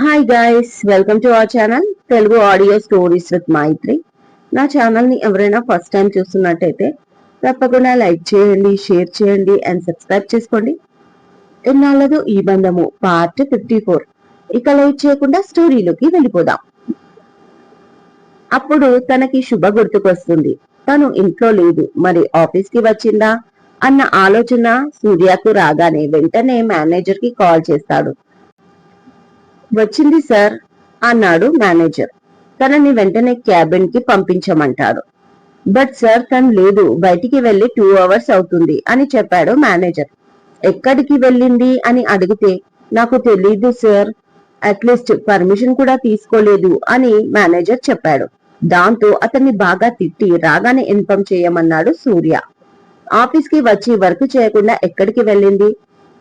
Hi guys welcome to our channel Telugu audio stories with Maithri నా ఛానల్ని ఎవరైనా first time చూస్తున్నట్టయితే తప్పకుండా లైక్ చేయండి షేర్ చేయండి అండ్ సబ్స్క్రైబ్ చేసుకోండి. ఎన్నాళ్ళదు ఈ బంధము పార్ట్ ఫిఫ్టీ ఫోర్ ఇక లైక్ చేయకుండా స్టోరీలోకి వెళ్ళిపోదాం. అప్పుడు తనకి శుభ గుర్తుకొస్తుంది. తను ఇంట్లో లేదు మరి ఆఫీస్కి వచ్చిందా? అన్న ఆలోచన సూర్యకు రాగానే వెంటనే మేనేజర్కి కాల్ చేస్తాడు. వచ్చింది సార్ అన్నాడు మేనేజర్. తనని వెంటనే క్యాబిన్కి పంపించమంటాడు. బట్ సార్ తను లేదు బయటికి వెళ్ళి టూ అవర్స్ అవుతుంది అని చెప్పాడు మేనేజర్. ఎక్కడికి వెళ్ళింది అని అడిగితే నాకు తెలీదు సార్ అట్లీస్ట్ పర్మిషన్ కూడా తీసుకోలేదు అని మేనేజర్ చెప్పాడు. దాంతో అతన్ని బాగా తిట్టి రాగానే ఇన్ఫామ్ చేయమన్నాడు సూర్య. ఆఫీస్కి వచ్చి వర్క్ చేయకుండా ఎక్కడికి వెళ్ళింది?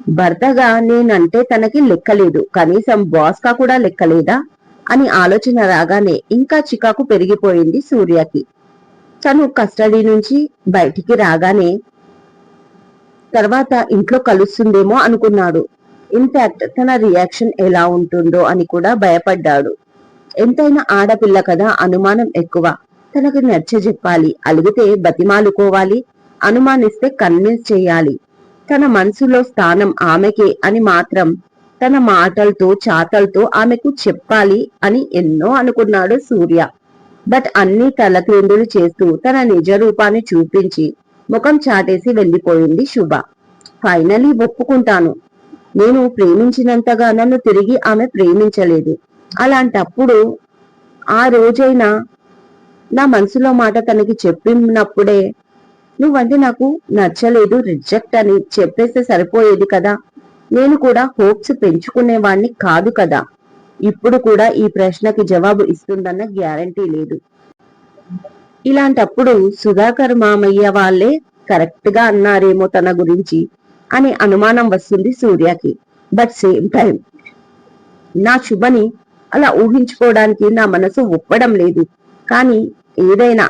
భర్తగా నేనంటే తనకి లెక్కలేదు. కనీసం బాస్కా కూడా లెక్కలేదా? అని ఆలోచన రాగానే ఇంకా చికాకు పెరిగిపోయింది సూర్యకి. తను కస్టడీ నుంచి బయటికి రాగానే తర్వాత ఇంట్లో కలుస్తుందేమో అనుకున్నాడు. ఇన్ఫాక్ట్ తన రియాక్షన్ ఎలా ఉంటుందో అని కూడా భయపడ్డాడు. ఎంతైనా ఆడపిల్ల కదా అనుమానం ఎక్కువ. తనకు నచ్చ చెప్పాలి అలిగితే బతిమాలుకోవాలి. అనుమానిస్తే కన్విన్స్ చేయాలి. తన మనసులో స్థానం ఆమెకే అని మాత్రం తన మాటలతో చాతలతో ఆమెకు చెప్పాలి అని ఎన్నో అనుకున్నాడు సూర్య. బట్ అన్ని తలక్రిందులు చేస్తూ తన నిజ రూపాన్ని చూపించి ముఖం చాటేసి వెళ్ళిపోయింది శుభ. ఫైనలీ ఒప్పుకుంటాను. నేను ప్రేమించినంతగా నన్ను తిరిగి ఆమె ప్రేమించలేదు. అలాంటప్పుడు ఆ రోజైనా నా మనసులో మాట తనకి చెప్పినప్పుడే నువ్వంటే నాకు నచ్చలేదు రిజెక్ట్ అని చెప్పేస్తే సరిపోయేది కదా. నేను కూడా హోప్స్ పెంచుకునేవాణ్ణి కాదు కదా. ఇప్పుడు కూడా ఈ ప్రశ్నకి జవాబు ఇస్తుందన్న గ్యారంటీ లేదు. ఇలాంటప్పుడు సుధాకర్ మామయ్య వాళ్ళే కరెక్ట్గా అన్నారేమో తన గురించి అనే అనుమానం వస్తుంది సూర్యకి. బట్ సేమ్ టైం నా శుభని అలా ఊహించుకోవడానికి నా మనసు ఒప్పడం లేదు. కానీ ఏదైనా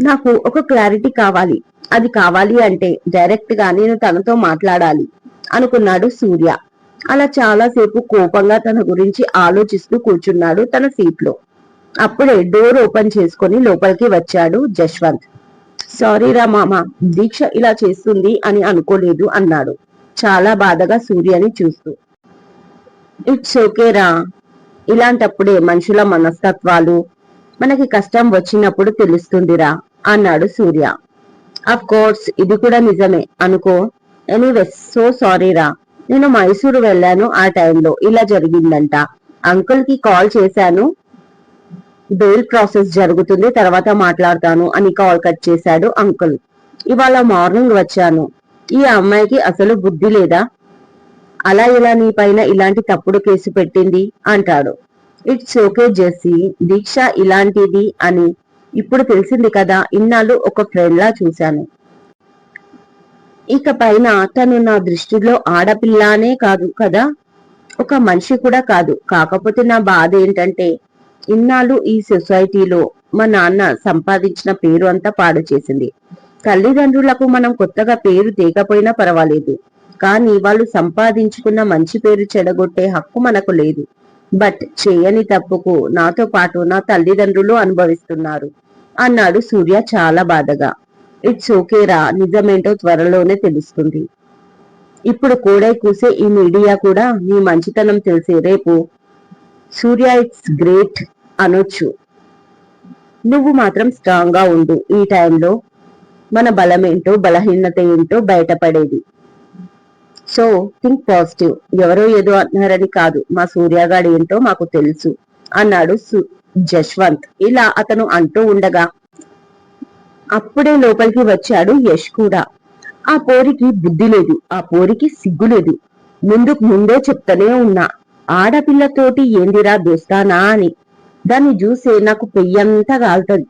నాకు ఒక క్లారిటీ కావాలి. అది కావాలి అంటే డైరెక్ట్గా నేను తనతో మాట్లాడాలి అనుకున్నాడు సూర్య. అలా చాలాసేపు కోపంగా తన గురించి ఆలోచిస్తూ కూర్చున్నాడు తన సీట్లో. అప్పుడే డోర్ ఓపెన్ చేసుకుని లోపలికి వచ్చాడు జశ్వంత్. సారీ రా మామ దీక్ష ఇలా చేస్తుంది అని అనుకోలేదు అన్నాడు. చాలా బాధగా సూర్యని చూస్తూ. ఇట్స్ ఓకే రా. ఇలాంటప్పుడే మనుషుల మనస్తత్వాలు మనకి కష్టం వచ్చినప్పుడు తెలుస్తుందిరా. అన్నాడు సూర్య. అఫ్ కోర్స్ ఇది కూడా నిజమే. అనుకో. ఎనీవేస్ సో సారీ రా. నేను మైసూరు వెళ్ళాను ఆ టైంలో. ఇలా జరిగిందంట. అంకుల్కి కాల్ చేశాను. బెయిల్ ప్రాసెస్ జరుగుతుంది. తర్వాత మాట్లాడతాను అని కాల్ కట్ చేశాడు అంకుల్ ఇవాళ మార్నింగ్ వచ్చాను. ఈ అమ్మాయికి అసలు బుద్ధి లేదా? అలా ఇలా నీ పైన ఇలాంటి తప్పుడు కేసు పెట్టింది? అంటాడు. ఇట్స్ ఓకే జెస్సీ దీక్ష ఇలాంటిది అని ఇప్పుడు తెలిసింది కదా ఇన్నాళ్ళు ఒక ఫ్రెండ్లా చూశాను. ఇక పైన తను నా దృష్టిలో ఆడపిల్లనే కాదు కదా ఒక మనిషి కూడా కాదు. కాకపోతే నా బాధ ఏంటంటే ఇన్నాళ్ళు ఈ సొసైటీలో మా నాన్న సంపాదించిన పేరు అంతా పాడు చేసింది. తల్లిదండ్రులకు మనం కొత్తగా పేరు తేకపోయినా పర్వాలేదు. కానీ వాళ్ళు సంపాదించుకున్న మంచి పేరు చెడగొట్టే హక్కు మనకు లేదు. బట్ చేయని తప్పుకు నాతో పాటు నా తల్లిదండ్రులు అనుభవిస్తున్నారు. అన్నాడు సూర్య చాలా బాధగా. ఇట్స్ ఓకేరా నిజమేంటో త్వరలోనే తెలుస్తుంది. ఇప్పుడు కూడై కూసే ఈ మీడియా కూడా నీ మంచితనం తెలిసే రేపు సూర్య ఇట్స్ గ్రేట్ అనొచ్చు. నువ్వు మాత్రం స్ట్రాంగ్గా ఉండు. ఈ టైంలో మన బలమేంటో బలహీనత ఏంటో బయటపడేది. సో థింక్ పాజిటివ్ ఎవరో ఏదో అంటున్నారని కాదు. మా సూర్యగాడు ఏంటో మాకు తెలుసు. అన్నాడు జశ్వంత్. ఇలా అతను అంటూ ఉండగా అప్పుడే లోపలికి వచ్చాడు యష్ కూడా. ఆ పోరికి బుద్ధి లేదు. ఆ పోరికి సిగ్గు లేదు. ముందుకు ముందే చెప్తూనే ఉన్నా. ఆడపిల్లతోటి ఏందిరా దోస్తానా అని. దాన్ని చూసే నాకు పెయ్యంతా కాలుతుంది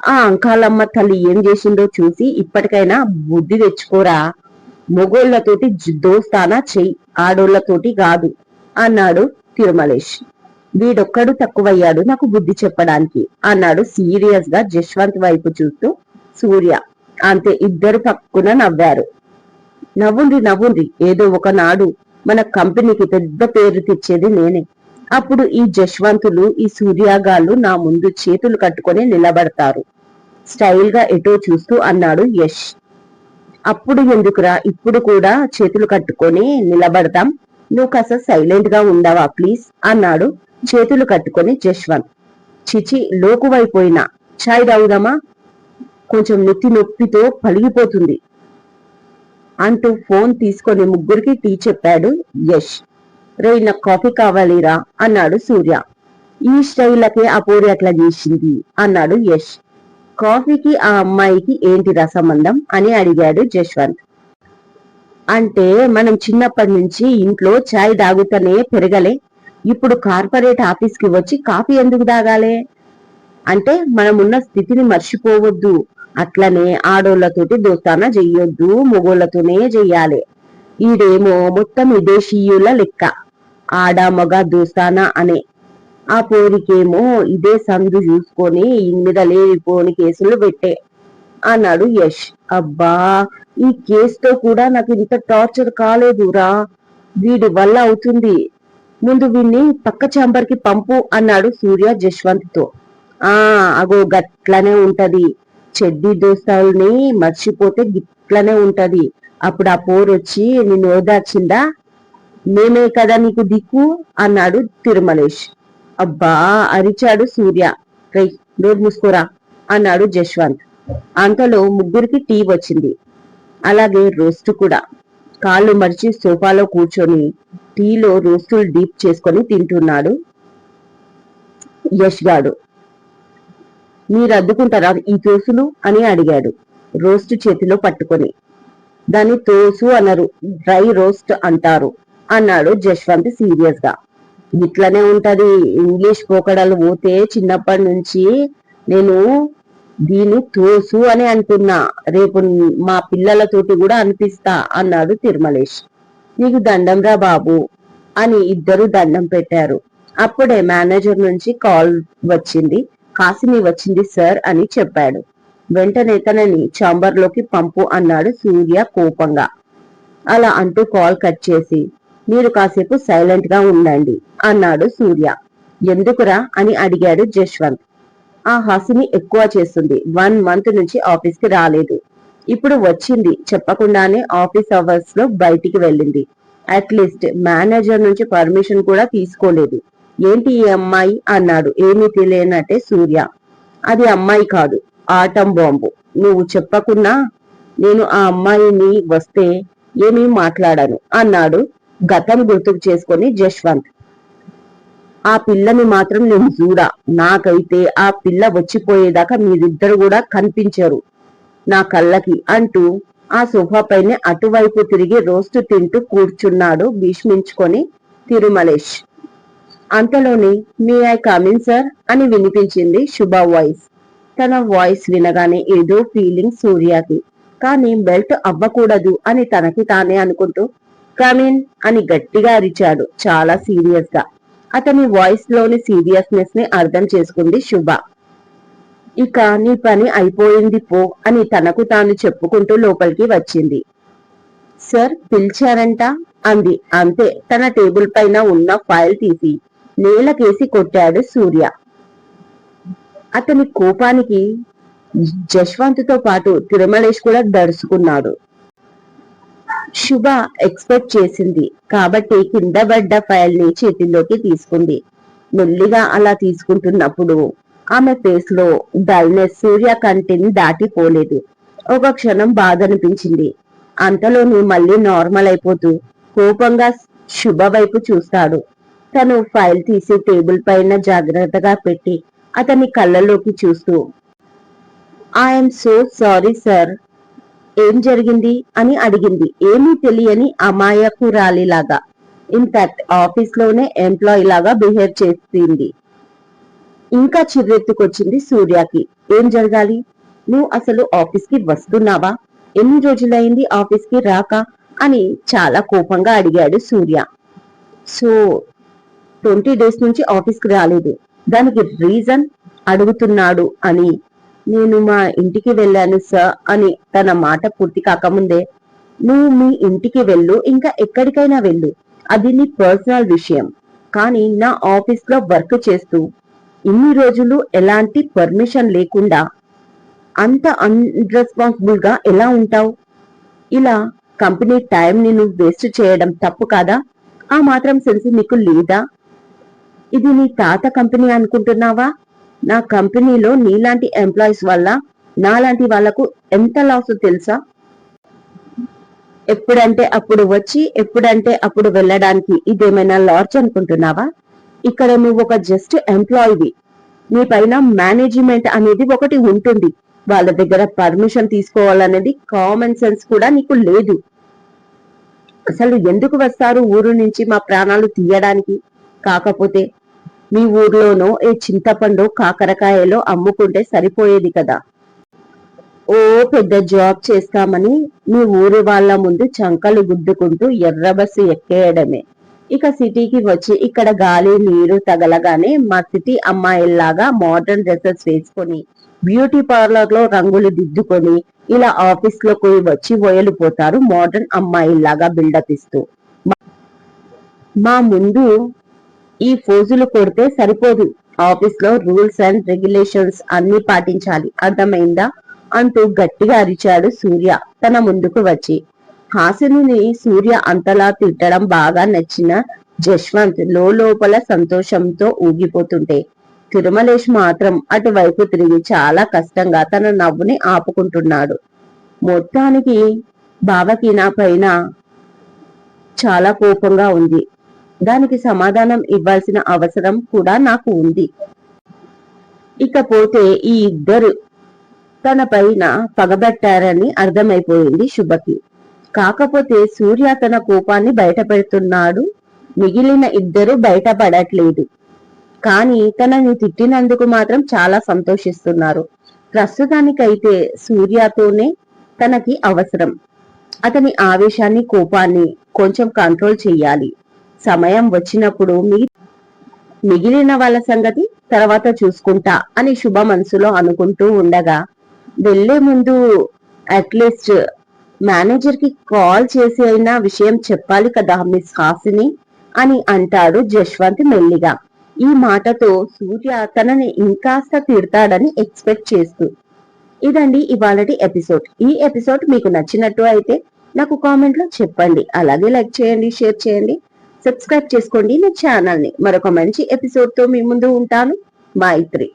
ఆ అంకాలమ్మ తల్లి ఏం చేసిందో చూసి ఇప్పటికైనా బుద్ధి తెచ్చుకోరా. మొగోళ్ళతోటి దోస్తానా చెయ్యి ఆడోళ్ళతోటి కాదు అన్నాడు తిరుమలేష్. వీడొక్కడు తక్కువయ్యాడు నాకు బుద్ధి చెప్పడానికి అన్నాడు సీరియస్గా జశ్వంత్ వైపు చూస్తూ సూర్య. అంతే ఇద్దరు పక్కున నవ్వారు. నవ్వుంది నవ్వుంది ఏదో ఒకనాడు మన కంపెనీకి పెద్ద పేరు తెచ్చేది నేనే. అప్పుడు ఈ జశ్వంతులు ఈ సూర్యాగాళ్ళు నా ముందు చేతులు కట్టుకొని నిలబడతారు. స్టైల్గా ఎటో చూస్తూ అన్నాడు యష్. అప్పుడు ఎందుకురా? ఇప్పుడు కూడా చేతులు కట్టుకొని నిలబడతాం. నువ్వు కాస్త సైలెంట్గా ఉండవా ప్లీజ్? అన్నాడు. చేతులు కట్టుకొని జశ్వంత్. చిచి లోకువైపోయినా చాయ్ తాగుదామా? కొంచెం నెత్తి నొప్పితో పలిగిపోతుంది. అంటూ ఫోన్ తీసుకొని ముగ్గురికి టీ చెప్పాడు యష్. రే నాకు కాఫీ కావాలిరా అన్నాడు సూర్య. ఈ స్టైల్లకే అపూరి అట్లా చేసింది అన్నాడు యష్. కాఫీకి ఆ అమ్మాయికి ఏంటి సంబంధం అని అడిగాడు జశ్వంత్. అంటే మనం చిన్నప్పటి నుంచి ఇంట్లో చాయ్ తాగుతూనే పెరగలే. ఇప్పుడు కార్పొరేట్ ఆఫీస్కి వచ్చి కాఫీ ఎందుకు తాగాలే? అంటే మనమున్న స్థితిని మర్చిపోవద్దు. అట్లనే ఆడోళ్ళతోటి దోస్తానా చెయ్యొద్దు మొగోళ్ళతోనే చెయ్యాలి ఈడేమో మొత్తం విదేశీయుల లెక్క. ఆడ మగ దోస్తానా అనే ఆ పోరికేమో ఇదే సందు చూసుకొని మీద లేనిపోని కేసులు పెట్టే అన్నాడు యష్. అబ్బా ఈ కేసుతో కూడా నాకు ఇంత టార్చర్ కాలేదురా. వీడి వల్ల అవుతుంది. ముందు వీడిని పక్క చాంబర్కి పంపు అన్నాడు సూర్య జశ్వంత్తో ఆ అగో గట్లనే ఉంటది. చెడ్డి దోస్తాల్ని మర్చిపోతే గిట్లనే ఉంటది. అప్పుడు ఆ పోరొచ్చి నిన్ను ఓదార్చిందా? మేమే కదా నీకు దిక్కు అన్నాడు తిరుమలేష్. అబ్బా అరిచాడు సూర్య. రై నోరు మూసుకోరా? అన్నాడు జశ్వంత్. అంతలో ముగ్గురికి టీ వచ్చింది. అలాగే రోస్ట్ కూడా. కాళ్ళు మరిచి సోఫాలో కూర్చొని టీలో రోస్టులు డీప్ చేసుకొని తింటున్నాడు యష్ గాడు. మీరు అద్దుకుంటారా ఈ తోసులు? అని అడిగాడు రోస్ట్ చేతిలో పట్టుకొని. దాన్ని తోసు అనరు డ్రై రోస్ట్ అంటారు అన్నాడు జశ్వంత్ సీరియస్గా ఇట్లానే ఉంటది. ఇంగ్లీష్ పోకడలు పోతే చిన్నప్పటి నుంచి నేను దీన్ని తోసు అని అంటున్నా రేపు మా పిల్లలతోటి కూడా అనిపిస్తా అన్నాడు తిరుమలేష్. నీకు దండం రా బాబు అని ఇద్దరు దండం పెట్టారు. అప్పుడే మేనేజర్ నుంచి కాల్ వచ్చింది. కాసిని వచ్చింది సార్ అని చెప్పాడు. వెంటనే తనని చాంబర్లోకి పంపు అన్నాడు సూర్య కోపంగా. అలా అంటూ కాల్ కట్ చేసి మీరు కాసేపు సైలెంట్గా ఉండండి అన్నాడు సూర్య. ఎందుకురా అని అడిగాడు జశ్వంత్. ఆ హాసిని ఎక్కువ చేస్తుంది. వన్ మంత్ నుంచి ఆఫీస్కి రాలేదు. ఇప్పుడు వచ్చింది. చెప్పకుండానే ఆఫీస్ అవర్స్లో బయటికి వెళ్ళింది. అట్లీస్ట్ మేనేజర్ నుంచి పర్మిషన్ కూడా తీసుకోలేదు. ఏంటి ఈ అమ్మాయి? అన్నాడు. ఏమీ తెలియనట్టే సూర్య. అది అమ్మాయి కాదు. Atom bomb. నువ్వు చెప్పకున్నా నేను ఆ అమ్మాయిని వస్తే ఏమీ మాట్లాడాను అన్నాడు గతం గుర్తుకు చేసుకొని జశ్వంత్ ఆ పిల్లని మాత్రం నేను చూడా. నాకైతే ఆ పిల్ల వచ్చిపోయేదాకా మీరిద్దరు కూడా కనిపించరు. నా కళ్ళకి అంటూ ఆ సోఫా పైన అటువైపు తిరిగి రోస్ట్ తింటూ కూర్చున్నాడు భీష్మించుకొని Tirumalesh. అంతలోని may I come in sir అని వినిపించింది శుభ వాయిస్. తన వాయిస్ వినగానే ఏదో ఫీలింగ్ సూర్యకి. కానీ బెల్ట్ అవ్వకూడదు అని తనకి తానే అనుకుంటూ కమిన్ అని గట్టిగా అరిచాడు చాలా సీరియస్గా అతని వాయిస్లోని సీరియస్నెస్ని అర్థం చేసుకుంది శుభ. ఇక నీ పని అయిపోయింది పో అని తనకు తాను చెప్పుకుంటూ లోపలికి వచ్చింది. సార్ పిలిచారంట? అంది. అంతే తన టేబుల్ పైన ఉన్న ఫైల్ తీసి నేలకేసి కొట్టాడు సూర్య. అతని కోపానికి జశ్వంత్తో పాటు తిరుమలేష్ కూడా దడుచుకున్నాడు. శుభ ఎక్స్పెక్ట్ చేసింది. కాబట్టి కింద పడ్డ ఫైల్ని చేతిలోకి తీసుకుంది. మెల్లిగా అలా తీసుకుంటున్నప్పుడు ఆమె ఫేస్లో డల్నెస్ సూర్య కంటిని దాటిపోలేదు. ఒక క్షణం బాధ అనిపించింది అంతలోని మళ్ళీ నార్మల్ అయిపోతూ కోపంగా శుభ వైపు చూస్తాడు. తను ఫైల్ తీసి టేబుల్ పైన జాగ్రత్తగా పెట్టి అతని కళ్ళలోకి చూస్తూ ఐఎమ్ సో సారీ సార్ ఏం జరిగింది అని అడిగింది. ఏమీ తెలియని అమాయకురాలిలాగా. ఇన్ఫాక్ట్ ఆఫీస్లోనే ఎంప్లాయీ లాగా బిహేవ్ చేసింది. ఇంకా చిర్రెత్తుకొచ్చింది సూర్యకి. ఏం జరగాలి? నువ్వు అసలు ఆఫీస్కి వస్తున్నావా? ఎన్ని రోజులైంది ఆఫీస్కి రాక? అని చాలా కోపంగా అడిగాడు సూర్య. సో ట్వంటీ డేస్ నుంచి ఆఫీస్కి రాలేదు. దానికి రీజన్ అడుగుతున్నాడు అని నేను మా ఇంటికి వెళ్ళాను సార్ అని తన మాట పూర్తి కాకముందే నువ్వు మీ ఇంటికి వెళ్ళు ఇంకా ఎక్కడికైనా వెళ్ళు. అది నీ పర్సనల్ విషయం. కానీ నా ఆఫీస్లో వర్క్ చేస్తూ ఇన్ని రోజులు ఎలాంటి పర్మిషన్ లేకుండా అంత అన్రెస్పాన్సిబుల్గా ఎలా ఉంటావు? ఇలా కంపెనీ టైం నేను నువ్వు వేస్ట్ చేయడం తప్పు కాదా? ఆ మాత్రం సెన్స్ నీకు లేదా? ఇది నీ తాత కంపెనీ అనుకుంటున్నావా? నా కంపెనీలో నీలాంటి ఎంప్లాయీస్ వల్ల నాలాంటి వాళ్ళకు ఎంత లాస్ తెలుసా? ఎప్పుడంటే అప్పుడు వచ్చి ఎప్పుడంటే అప్పుడు వెళ్ళడానికి ఇదేమైనా లాడ్జ్ అనుకుంటున్నావా? ఇక్కడ నువ్వు ఒక జస్ట్ ఎంప్లాయీవి. నీ పైన మేనేజ్మెంట్ అనేది ఒకటి ఉంటుంది. వాళ్ళ దగ్గర పర్మిషన్ తీసుకోవాలనేది కామన్ సెన్స్ కూడా నీకు లేదు. అసలు ఎందుకు వస్తారు ఊరు నుంచి మా ప్రాణాలు తీయడానికి? కాకపోతే మీ ఊర్లోనో ఏ చింతపండు కాకరకాయలో అమ్ముకుంటే సరిపోయేది కదా. ఓ పెద్ద జాబ్ చేస్తామని మీ ఊరి వాళ్ళ ముందు చంకలు గుద్దుకుంటూ ఎర్ర బస్సు ఎక్కేయడమే. ఇక సిటీకి వచ్చి ఇక్కడ గాలి నీరు తగలగానే మా సిటీ అమ్మాయిల్లాగా మోడర్న్ డ్రెస్సెస్ వేసుకొని బ్యూటీ పార్లర్లో రంగులు దిద్దుకొని ఇలా ఆఫీస్లోకి వచ్చి వయలిపోతారు మోడర్న్ అమ్మాయిల్లాగా బిల్డప్ ఇస్తూ. మా ముందు ఈ ఫోజులు కొడితే సరిపోదు. ఆఫీస్లో రూల్స్ అండ్ రెగ్యులేషన్స్ అన్ని పాటించాలి. అర్థమైందా? అంటూ గట్టిగా అరిచాడు సూర్య. తన ముందుకు వచ్చి హాసిని సూర్య అంతలా తిట్టడం బాగా నచ్చిన జశ్వంత్ లోపల సంతోషంతో ఊగిపోతుంటే తిరుమలేష్ మాత్రం అటువైపు తిరిగి చాలా కష్టంగా తన నవ్వుని ఆపుకుంటున్నాడు. మొత్తానికి బావకి నా పైన చాలా కోపంగా ఉంది. దానికి సమాధానం ఇవ్వాల్సిన అవసరం కూడా నాకు ఉంది. ఇకపోతే ఈ ఇద్దరు తన పైన పగబట్టారని అర్థమైపోయింది శుభకి. కాకపోతే సూర్య తన కోపాన్ని బయటపెడుతున్నాడు. మిగిలిన ఇద్దరు బయటపడట్లేదు. కానీ తనని తిట్టినందుకు మాత్రం చాలా సంతోషిస్తున్నారు. ప్రస్తుతానికైతే సూర్యతోనే తనకి అవసరం. అతని ఆవేశాన్ని కోపాన్ని కొంచెం కంట్రోల్ చెయ్యాలి సమయం వచ్చినప్పుడు మీ మిగిలిన వాళ్ళ సంగతి తర్వాత చూసుకుంటా అని శుభ మనసులో అనుకుంటూ ఉండగా వెళ్ళే ముందు అట్లీస్ట్ మేనేజర్కి కాల్ చేసి అయినా విషయం చెప్పాలి కదా మిస్ హాసిని? అని అంటాడు జశ్వంత్ మెల్లిగా. ఈ మాటతో సూర్య తనని ఇంకాస్త తిడతాడని ఎక్స్పెక్ట్ చేస్తూ. ఇదండి ఇవాళటి ఎపిసోడ్ ఈ ఎపిసోడ్ మీకు నచ్చినట్టు అయితే నాకు కామెంట్లో చెప్పండి. అలాగే లైక్ చేయండి షేర్ చేయండి. సబ్స్క్రైబ్ చేసుకోండి నా ఛానల్ని. మరొక మంచి ఎపిసోడ్తో మీ ముందు ఉంటాను. మైత్రి